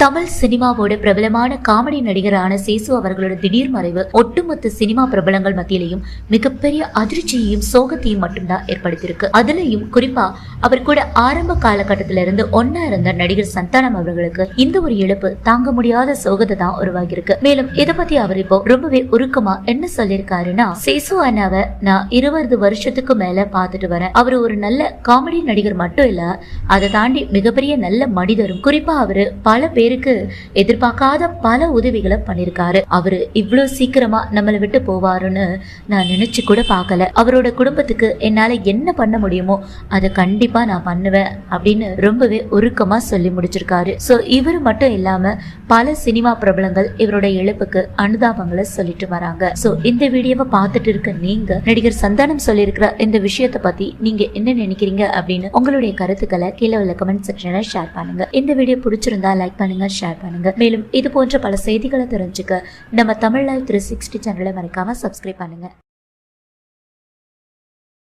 தமிழ் சினிமாவோட பிரபலமான காமெடி நடிகரான சேசு அவர்களோட திடீர் மறைவு ஒட்டுமொத்த சினிமா பிரபலங்கள் மத்தியிலையும் மிகப்பெரிய அதிர்ச்சியையும் சோகத்தையும் மட்டும்தான் ஏற்படுத்தியிருக்கு. அதுலயும் குறிப்பா அவர் கூட ஆரம்ப காலகட்டத்தில இருந்து ஒன்னா இருந்த நடிகர் சந்தானம் அவர்களுக்கு இந்த ஒரு இழப்பு தாங்க முடியாத சோகத்தை தான் உருவாகியிருக்கு மேலும் இதை பத்தி அவர் இப்போ ரொம்பவே உருக்கமா என்ன சொல்லியிருக்காருன்னா சேசு அண்ணாவை நான் இருபது வருஷத்துக்கு மேல பாத்துட்டு வரேன். அவர் ஒரு நல்ல காமெடி நடிகர் மட்டும் இல்ல அதை தாண்டி மிகப்பெரிய நல்ல மனிதரும். குறிப்பா அவரு பல பேர் பேருக்கு எதிர்பார்க்காத பல உதவிகளை பண்ணிருக்காரு. அவரு இவ்வளவு சீக்கிரமா நம்மளை விட்டு போவாருன்னு நான் நினைச்சு கூட பார்க்கல. அவரோட குடும்பத்துக்கு என்னால என்ன பண்ண முடியுமோ அதை கண்டிப்பா நான் பண்ணுவேன் அப்படின்னு ரொம்பவே உருக்கமா சொல்லி முடிச்சிருக்காரு. சோ இவர் மட்டும் இல்லாம பல சினிமா பிரபலங்கள் இவரோட இழப்புக்கு அனுதாபங்களை சொல்லிட்டு வராங்க. சோ இந்த வீடியோவை பார்த்துட்டு இருக்க நீங்க நடிகர் சந்தானம் சொல்லியிருக்கிற இந்த விஷயத்தை பத்தி நீங்க என்ன நினைக்கிறீங்க அப்படின்னு உங்களுடைய கருத்துக்களை கீழே உள்ள கமெண்ட் செக்ஷன்ல ஷேர் பண்ணுங்க. இந்த வீடியோ பிடிச்சிருந்தா லைக் பண்ணுங்க பண்ணுங்க ஷேர் பண்ணுங்க. மேலும் இது போன்ற பல செய்திகளை தெரிஞ்சுக்க நம்ம தமிழ் லைவ் த்ரீ சிக்ஸ்டி சேனலை மறக்காம சப்ஸ்கிரைப் பண்ணுங்க.